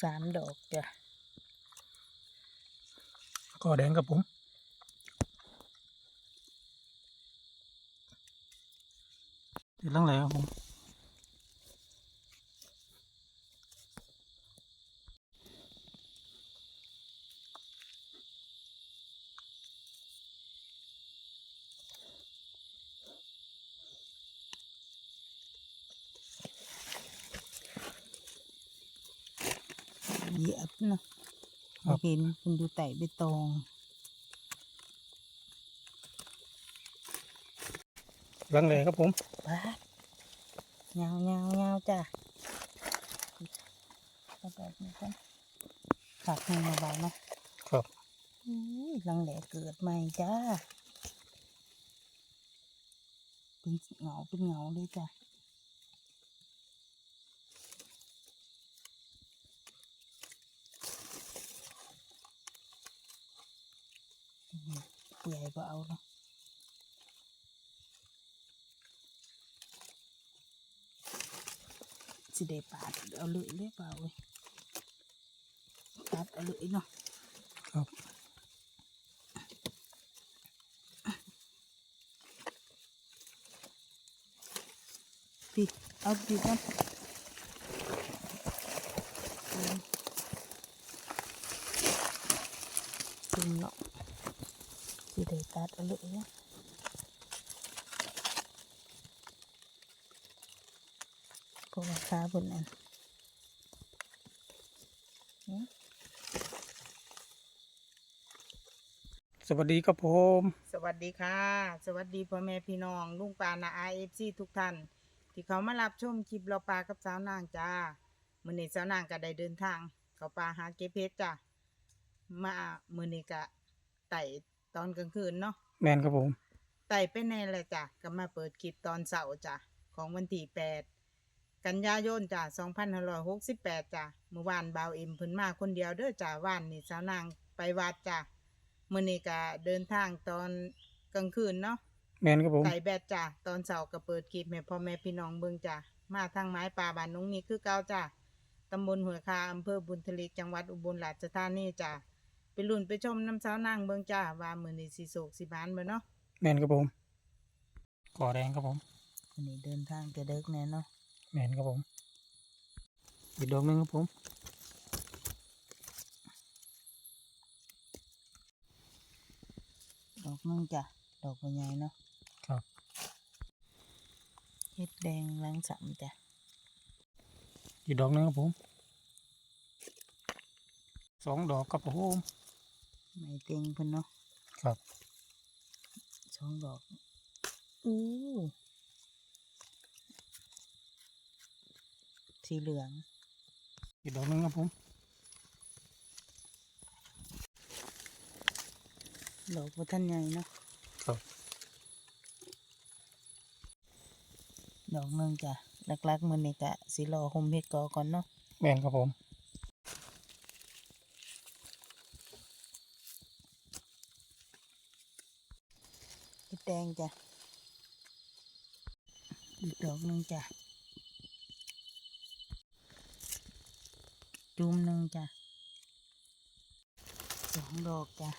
สามดอกจ้ะก็แดงครับผมติดลังไหลครับผม เหยียบเนาะ บ่เห็นคุณดูไต่ใบตองลังไหลครับผมปาดเงาเงาเงาจ้ะเอาแบบนี้กันขักให้เบาๆเนาะครับอุ้ยรังแหลเกิดใหม่จ้าเป็นเหงาเป็นเหงาเลยจ้ะ ใหญ่ก็เอาเนาะสิได้ปาดเอาเลยเลยเปล่าเว้ยปาดเอาเลยเนาะครับปิดเอาปิดกันซึมเนาะ สิได้ตัดเอาเลยเนาะเพราะว่าขาบนนั้นอืมสวัสดีครับผม สวัสดีค่ะ สวัสดีพ่อแม่พี่น้องลุงปานาไอเอฟซีทุกท่าน ที่เขามารับชมคลิปเราปลากับสาวนางจ้ามือนี้สาวนางก็ได้เดินทาง เขาปลาหาเก็บเพชรจ้ามามือนี้ก็ไต่ ตอนกลางคืนเนาะแมนครับผม ไต่ไปในแหละจ้ะก็มาเปิดคลิปตอนเสาร์จ้ะของวันที่แปดกันยายนจ้ะสองพันห้าร้อยหกสิบแปดจ้ะเมื่อวานบ่าวเอ็มเพิ่นมาคนเดียวเด้อจ้ะว่านนี่สาวนางไปวัดจ้ะมื้อนี้ก็เดินทางตอนกลางคืนเนาะแมนครับผมไก่แบดจ้ะตอนเสาร์ก็เปิดคลิปให้พ่อแม่พี่น้องเบิ่งจ้ะมาทางไม้ป่าบ้านนุ้งนี่คือเก่าจ้ะตำบลหัวคาอำเภอบุญทลิกจังหวัดอุบลราชธานีจ้ะไป ลุ้นไปชมน้ำสาวนางเบิ่งจ้ะว่ามื้อนี้สิโศกสิบานบ่เนาะแมนครับผมก่อแดงครับผมวันนี้เดินทางจะเดิกแน่เนาะแมนครับผมอีกดอกหนึงครับผมดอกนึงจ้ะดอกใหญ่เนาะครับเฮ็ดแดงหลังสามจ้ะอีกดอกหนึงครับผมสองดอกครับผม ไม่เต็งเพิ่นเนาะครับสองดอกอู้สีเหลือง อีกดอกหนึงครับผม ดอกบ่ทันใหญ่เนาะครับ ดอกหนึงจ้ะหลักๆมื้อนี้ก็สิรอห่มเฮ็ดกอก่อนเนาะแมนครับผม เฮ็ด แดงจ้ะอีกดอกหนึงจ้ะ จุ่มหนึงจ้ะสองดอกจ้ะ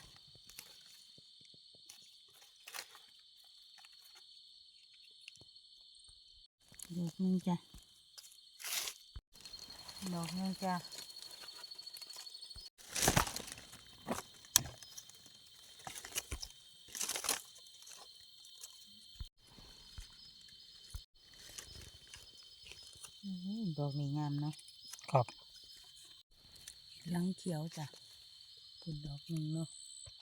ดอกหนึงจ้ะดอกหนึงจ้ะ อื้อหือ ดอกนี้งามเนาะครับหลังเขียวจ้ะคุณดอกหนึ่งเนาะ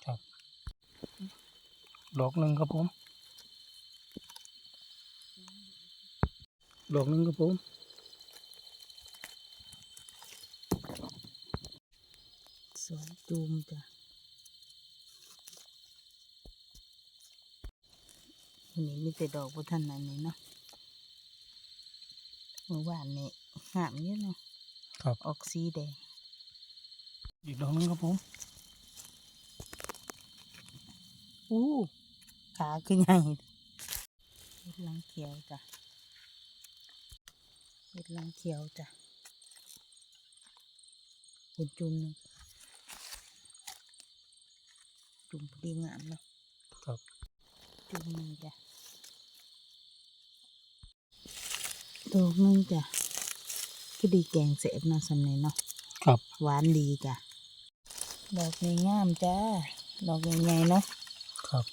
ครับดอกหนึ่งครับผมดอกหนึ่งครับผมสวยจูมจ้ะวันนี้มีแต่ดอกพุทันอันนี้เนาะ เมื่อวานนี่งามเยอะเนาะครับ ออกสีแดง อีกดอกหนึ่งครับผม อู้ขาคือใหญ่เฮ็ดหลังเขียวจ้ะเฮ็ดหลังเขียวจ้ะเป็นจุ่มหนึงจุ่มพอดีงามเนาะครับ จุ่มหนึงจ้ะ ดอกหนึงจ้ะก็ดีแกงเสบเนาะสำเนีเนาะครับหวานดีจ้ะดอกนี้งามจ้าดอกใหญ่ๆเนาะครับ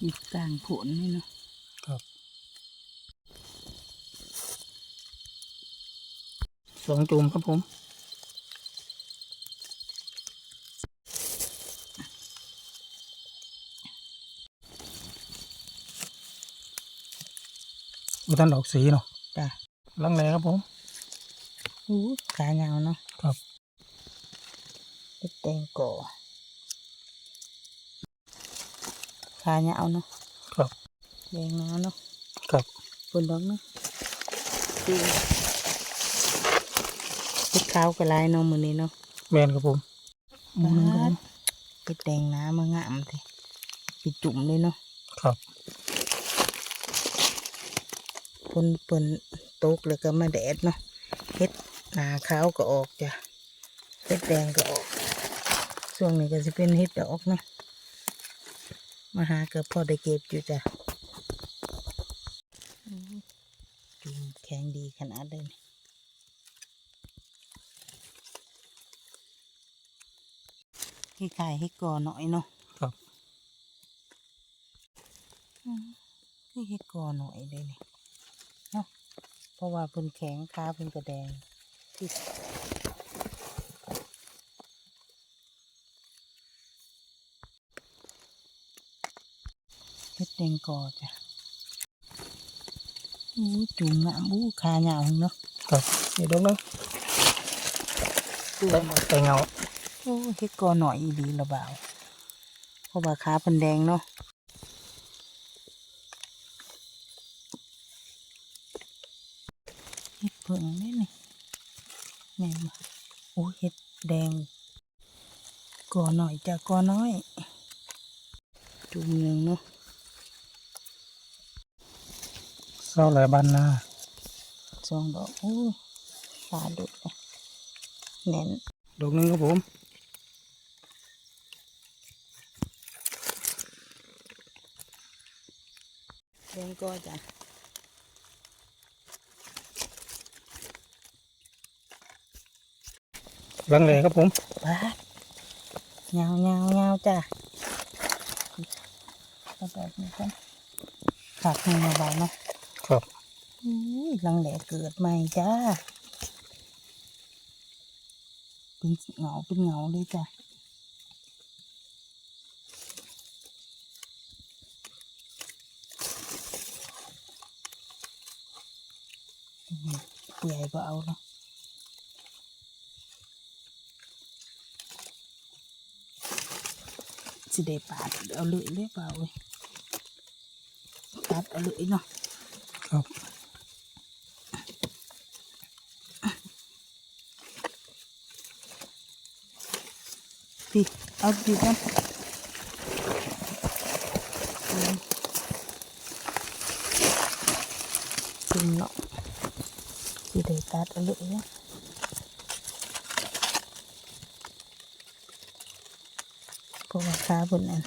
อยู่กลางโผลนี่เนาะครับสองจุ่มครับผม อุทันดอกสีเนาะจ้ะลังแลครับผมอู้ขายาวเนาะครับเล็ดแดงก่อขายาวเนาะครับแดงนาเนาะครับฝนดอกเนาะดีเล็ดขาวกระลายเนาะมือนี้เนาะแมนครับผมหมูหนึงครับผมเล็ดแดงน้ามางามเลยไปจุ่มเลยเนาะครับ ฝนเปิ่นตกแล้วก็มาแดดเนาะเฮ็ดหนาขาวก็ออกจ้ะเฮ็ดแดงก็ออกช่วงนี้ก็จะเป็นเฮ็ดดอกเนาะมาหาก็พอได้เก็บอยู่จ้ะอืมจุ่มแข็งดีขนาดเลยนี่ให้ขายให้ก่อหน่อยเนาะครับอืมคือเฮ็ดก่อหน่อยเลยนี่เนาะ เพราะว่าเพิ่นแข็งขาเพิ่นกระแดงที่เฮ็ดแดงก่อจ้ะอู้จุ่มงามอู้ขาเหยาวเนาะครับนี่ดอกนึงดูแต่แต่เงาโอ้เฮ็ดก่อหน่อยอีหลีละบ่าวเพราะว่าขาเพิ่นแดงเนาะ เฮ็ดเพิ่งนี่นี่แม่นบ่โอ้เฮ็ดแดงก่อหน่อยจ้ะก่อน้อยจุ่มหนึ่งเนาะเศร้าหลายบันนาสองดอกโอ้ตาดุเลยแน่นดอกนึงครับผมแดงก็จ้ะ ลังแลครับผมป้าดเงาเงาเงาจ้ะเอาแบบนี้กันขาดมือมาเบาเนาะครับอุ้ยลังแหล่เกิดใหม่จ้าเป็นเหงาเป็นเหงาเลยจ้ะอืมเปื่อยก็เอาเนาะ สิได้ปาดเอาเลยเลยเปล่าเว้ยตัดเอาเลยเนาะครับพี่เอาดีกันซึมเนาะสิได้ตัดเอาเลยเนาะ เพราะว่าขาบนนั้น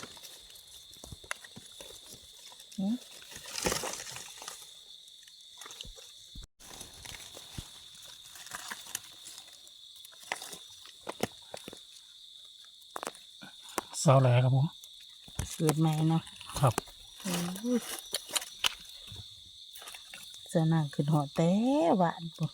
อืมเศร้าหลายครับผมเกิดใหม่เนาะครับอุ้ยเสื้อนางขึ้นหอแต่หวานปุ๊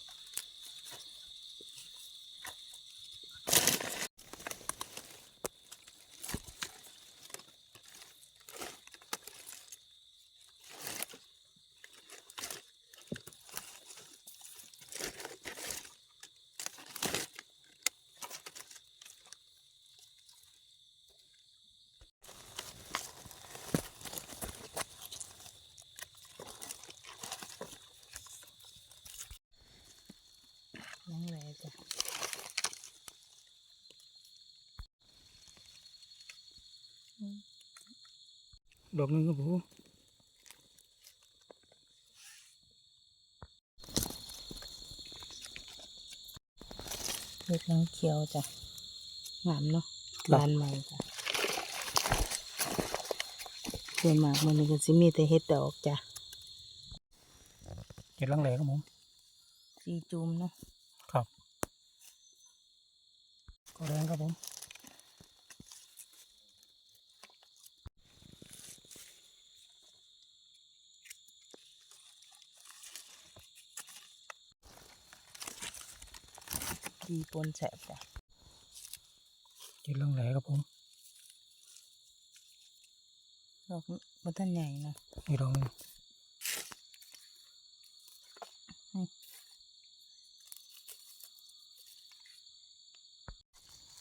ดอกนึงครับผมเห็ดนังเขียวจ้ะงามเนาะครับบานใหม่จ้ะส่วนมากมันก็สิมีแต่เห็ดดอกจ้ะเห็ดลังแหลครับผมสีจุ่มเนาะครับก็แดงครับผม ดีปนแสบจ้ะเห็ดลังแหลครับผมดอกมันท่านใหญ่เนาะนี่ดอกหนึง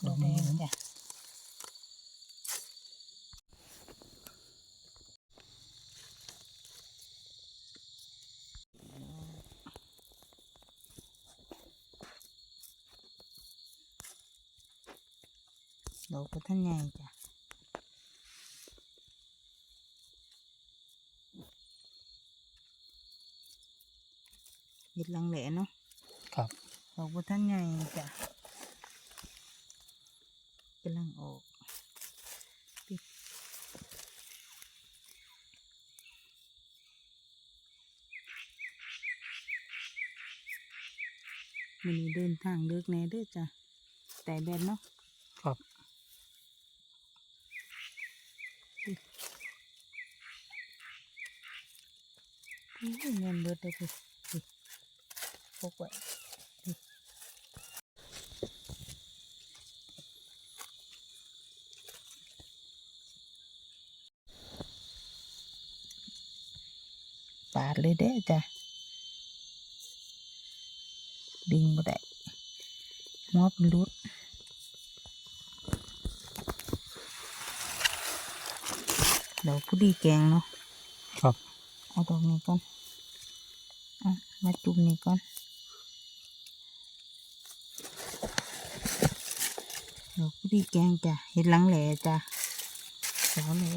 ดอกแดงจ้ะ ดอกมันท่านใหญ่จ้ะเห็ดลังแหลเนาะครับดอกบัวท่านใหญ่จ้ะกำลังออกปิดมันนี้เดินทางเลิกแน่เด้อจ้ะแต่แบนเนาะ ครับ อุ้ยเงินเบิดเลยคือ พกไว้ปาดเลยเด้จ้ะ ดึงบ่ได้หัวเป็นรุดเดี๋ยวผู้ดีแกงเนาะ ครับ เอาดอกนี้ก่อน มาจุ่มนี่ก่อนดอกผู้ดีแกงจ้ะเห็ดหลังแหล่จ้ะสาวแหล่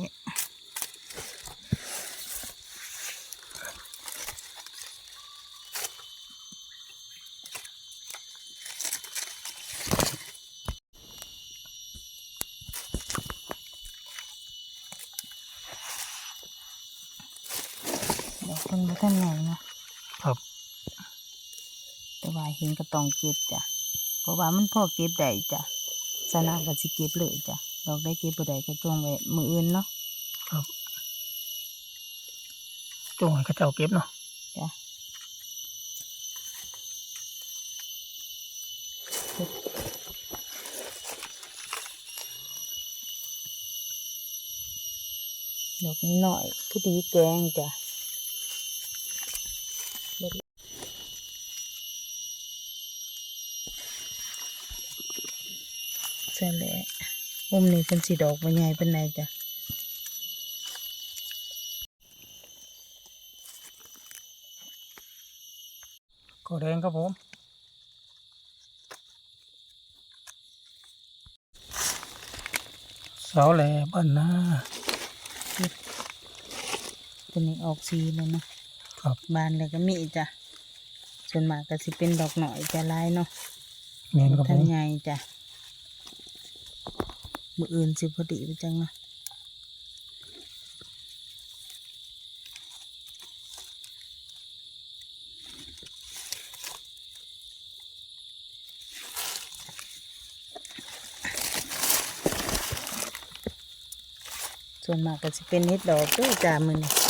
ดอกคนบ่ท่านใหญ่เนาะครับ แต่ว่าเห็นก็ต้องเก็บจ้ะเพราะว่ามันพอเก็บได้จ้ะสนามก็สิเก็บเลยจ้ะดอกได้เก็บบ่ได้ก็จงไว้มืออื่นเนาะครับจงให้เข้าเจ้าเก็บเนาะจ้ะเก็บดอกนี้หน่อยผู้ดีแกงจ้ะเบิด ใช่แหละมุมนี้เป็นสีดอกบ่ใหญ่เป็นไหนจ้ะก็แดงครับผมเสาแหลบ้านนาตัวนี้ออกสีเลยนะครับบานแล้วก็มีจ้ะส่วนมากก็สิเป็นดอกหน่อยจะลายเนาะเมนครับผท่านม ใหญ่จ้ะ มืออื่นสิพอดีไปจังนะส่วนมากก็จะเป็นเห็ดดอกด้วยจ้ามือนี่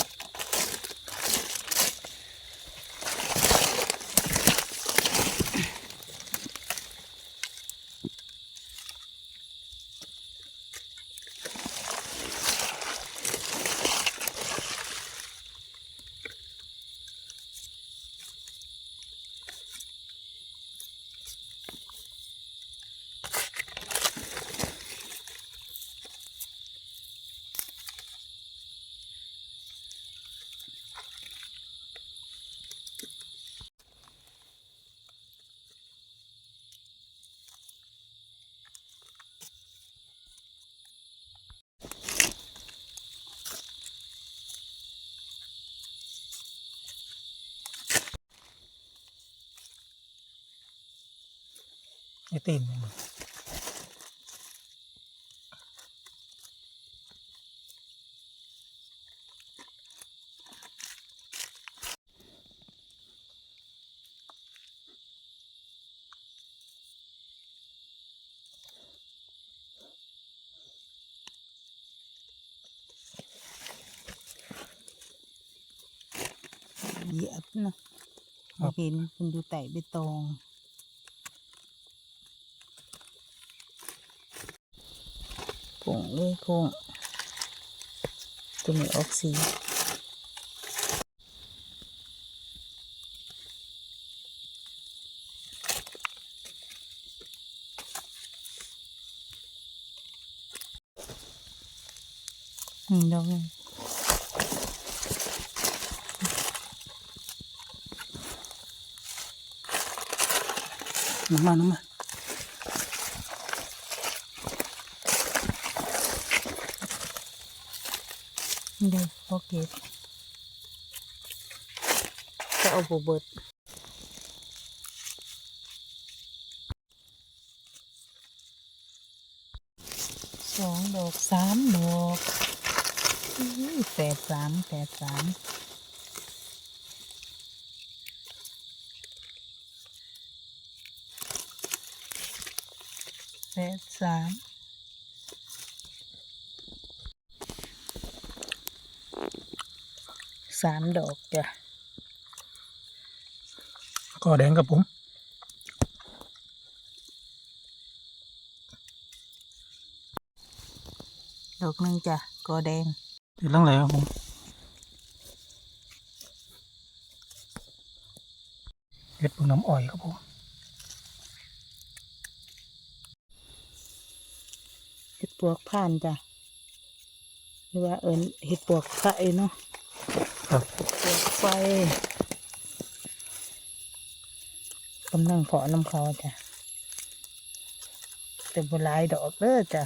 ไอ้ตีนมันเหยียบเนาะเห็นมันอยู่ใต้ใบตองผ งเลยคงตัวนี้ออกสีอืมดอกหนึ่งน้ำมันน้ำมัน เลยโอเคจะเอาบเบิดสองดอกสามดอกอุ้ยแปดสามแปดสามแปดสาม สามดอกจ้ะก็แดงกับผมดอกหนึ่งจ้ะกอแดงติดลังไหลครับผมเห็ดเพิ่งน้ำอ้อยครับผมเห็ดปวกผ่านจ้ะหรือว่าเอิญเห็ดปวกไฟเนาะ ครับไฟกำลังเพาะน้ำเขาจ้ะแต่บหลายดอกเด้อจ้ะ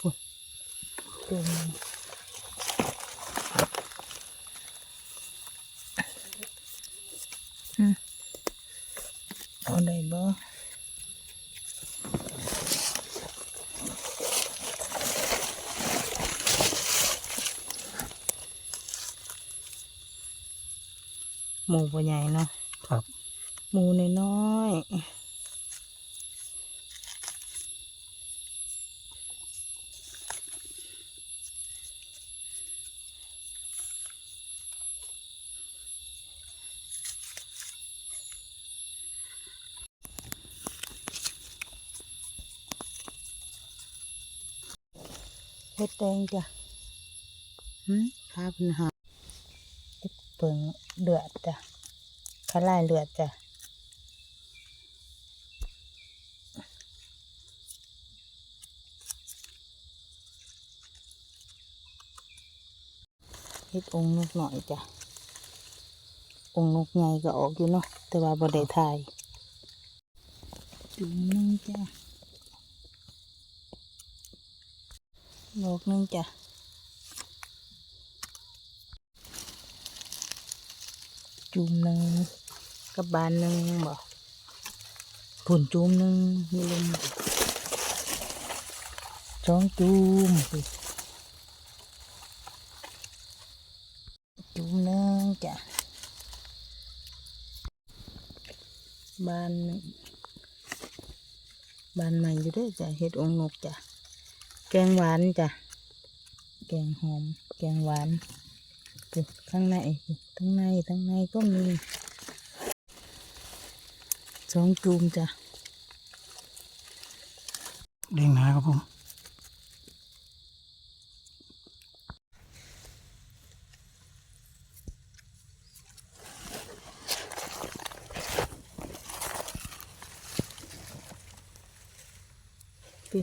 ปุ๊บตุ่มอืมเอาได้บ่ หมูปัวใหญ่เนาะครับ หมูน้อยๆเฮ็ดแดงจ้ะหืมพาเพิ่นหา เฮ็ดเปิงเลือดจ้ะขาลายเลือดจ้ะเฮ็ดองค์นกหน่อยจ้ะองค์นกใหญ่ก็ออกอยู่เนาะแต่ว่าบ่ได้ถ่ายจุ่มนึงจ้ะดอกนึงจ้ะ จุ่มหนึ่งกับบานหนึ่งบ่ผุนจุ่มหนึ่งมีลมสองจุ่มจุ่มหนึ่งจ้ะบานหนึ่งบานใหม่อยู่ด้วยจ้ะเห็ดองนกจ้ะแกงหวานจ้ะแกงหอม แกงหวาน ข้างในทั้งในทั้งในก็มีสองจูมจ้ะแดงหนาครับผมปิ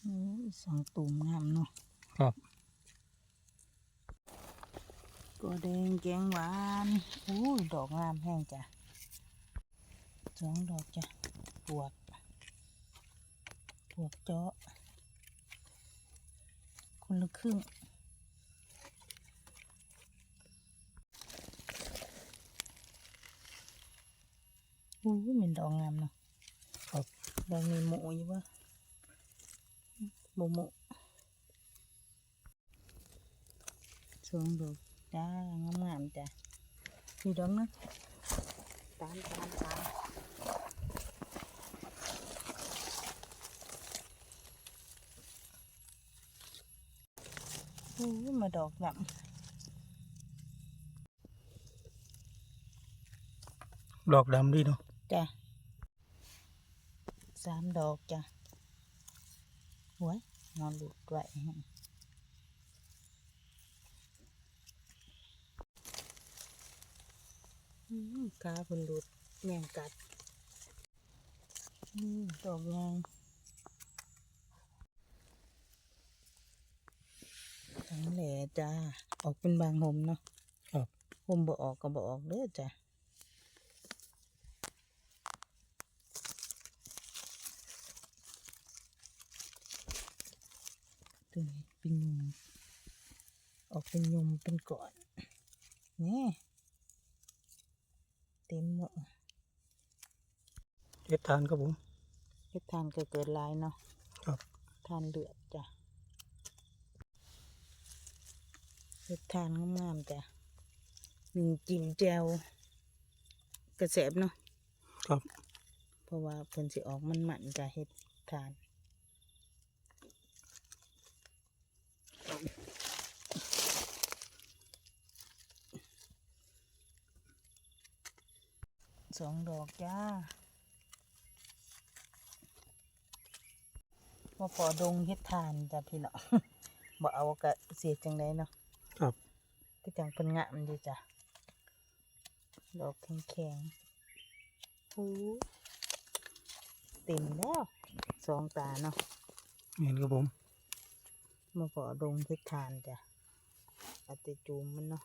โอ้ยสองตูมงามเนาะ ครับ ตัวแดงแกงหวานอู้ยดอกงามแห้งจ้ะ สองดอกจ้ะปวกปวกเจาะคนละครึ่งอู้หม็นดอกงามเนาะครับดอกมีหมูอยู่ปะหมูหมูสวงดอกจ้างามงามๆจ้ะมีดอกนะตามตามตาม อู้ยมาดอกดดอกดำดีเนาะำจ้ะสา ทั้งแหล่จ้า ออกเป็นบางหมเนาะครับหมบ่ออกก็บ่ออกเด้อจ้ะตัวนี้เป็นยมออกเป็นยมเป็นก่อนนี่เต็มหมดเฮ็ดทานครับผมเฮ็ดทานก็เกิดหลายเนาะครับทานเลือดจ้ะ เฮ็ดทานงามๆจ้ะหนึ่งจิ้มแจวกระแสบเนาะครับ เพราะว่าเพิ่นสิออกมันมันๆจ้ะเฮ็ดทานสองดอกจ้ามาพอดงเฮ็ดทานจ้ะพี่เนาะบ่เอากะเสียจังไดเนาะ ครับก็จังเป็นงามดีจ้ะดอกแข็งๆหูเต็มแล้วสองตาเนาะเห็นครับผมมาพอดงเฮ็ดทานจ้ะเอาแติจูมมันเนาะ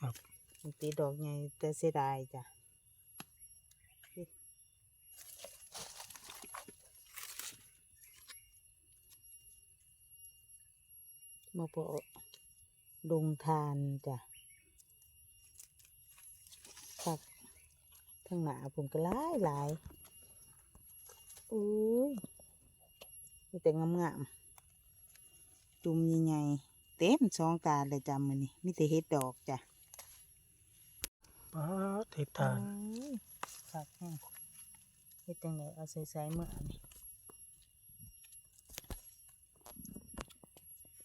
ครับมันตีดอกใหญ่แต่เสียดายจ้ะมาพอ ดงทานจ้ะครับทั้งหนาผมก็หลายหลายอุ้ยมีแต่งามๆจุ่มใหญ่ๆเต็มสองตาเลยจ้ะมือนี่มีแต่เห็ดดอกจ้ะป้าดเฮ็ดทานโอ้ยคักแห้งเฮ็ดจังไดเอาใส่ใส่เมื่ออันนี้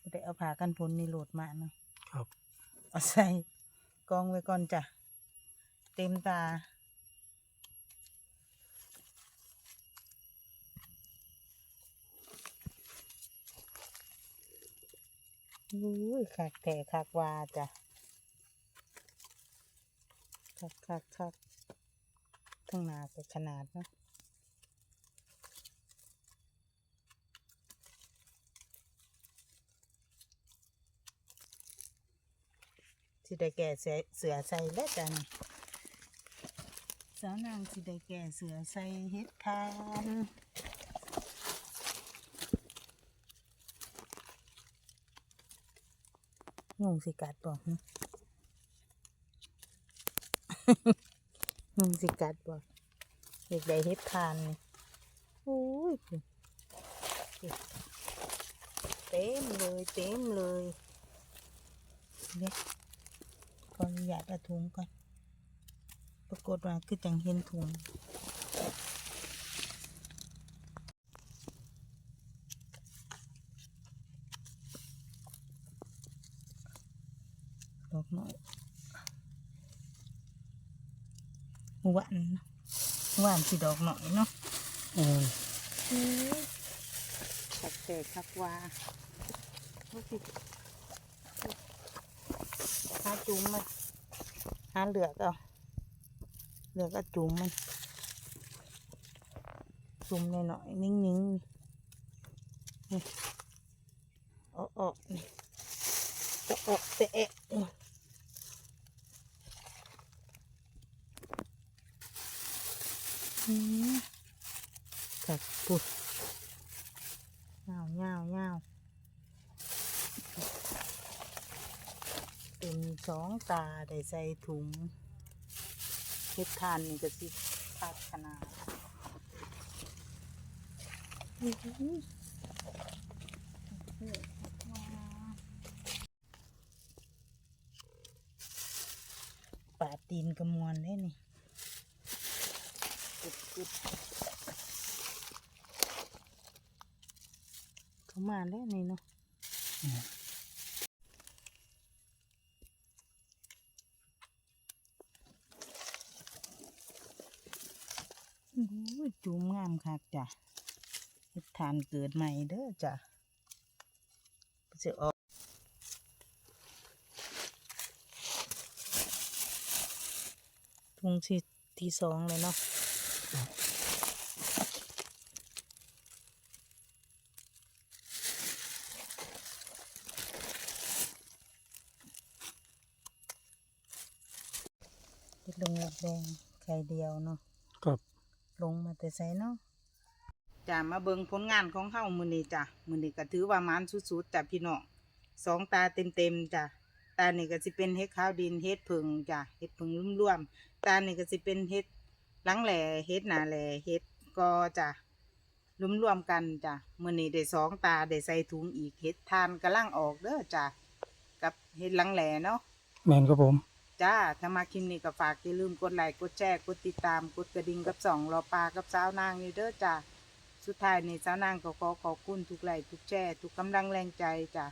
บ่ได้เอาผ้ากันฝนนี่โหลดมาเนาะ ครับเอาใส่กองไว้ก่อนจ้ะ เต็มตา อุ้ยคักแต่คักว่าจ้ะคักคักคักทั้งหนาก็ขนาดเนาะ สิได้แก่เสือเสือใส่แล้วจ้ะนี่สาวนางสิได้แก่เสือใส่เฮ็ดทานงงสิกัดบอกงงสิกัดบอกเด็กได้เฮ็ดทานนี่โอ้ยเต็มเลยเต็มเลยเดี๋ย ขออนุญาตเอาถุงก่อน ปรากฏว่าคือจังเห็นถุงดอกน้อยหวานเนาะหวานสิดอกหน่อยเนาะอืมคักเตะคักวาดูสิ หาจุ้มมันหาเหลือกเอาเหลือก็จุ้มมันจุ้มหน่อยๆนิ่งๆนี่เอาออกนี่จะออกแตะนี่อืมคักปุด เงาเงาเงา เป็นสองตา ได้ใส่ถุงเฮ็ดทานนี่ก็สิพัฒนาอื้อหือปาตีนกระมวลได้นี่กึดกึดเขามาแล้วนี่เนาะ โอ้ยจูมงามคัก จ้ะเฮ็ดทานเกิดใหม่เด้อจ้ะจะออกทุงที่ที่สองเลยเนาะเฮ็ดลงหมกแดงไข่เดียวเนาะครับ ลงมาแต่ไสเนาะ จ้ามาเบิ่งผลงานของเฮามื้อนี้จ้ะมื้อนี้ก็ถือว่ามันสุดๆจ้ะพี่น้องสองตาเต็มๆจ้ะตานี่ก็สิเป็นเฮ็ดขาวดินเฮ็ดผึ่งจ้ะเฮ็ดผึ่งร่วมๆตานี่ก็สิเป็นเฮ็ดหลังแหล่เฮ็ดหน้าแหล่เฮ็ดกอจ้ะรวมๆกันจ้ะมื้อนี้ได้สองตาได้ใส่ถุงอีกเฮ็ดทานกำลังออกเด้อจ้ะกับเฮ็ดหลังแหล่เนาะแมนครับผมจ้าถ้ามาคลิปนี้ก็ฝากอย่าลืมกดไลค์กดแชร์กดติดตามกดกระดิ่งกับสองรอปลากับสาวนางนี่เด้อจ้า สุดท้ายนี่สาวนางก็ขอขอบคุณทุกไลค์ทุกแชร์ทุกกำลังแรงใจจ้า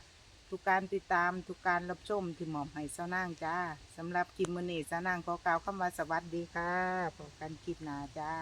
ทุกการติดตามทุกการรับชมที่หมอบให้สาวนางจ้าสำหรับคลิปมื้อนี้สาวนางขอกล่าวคำว่าสวัสดีค่ะพบกันคลิปหน้าจ้า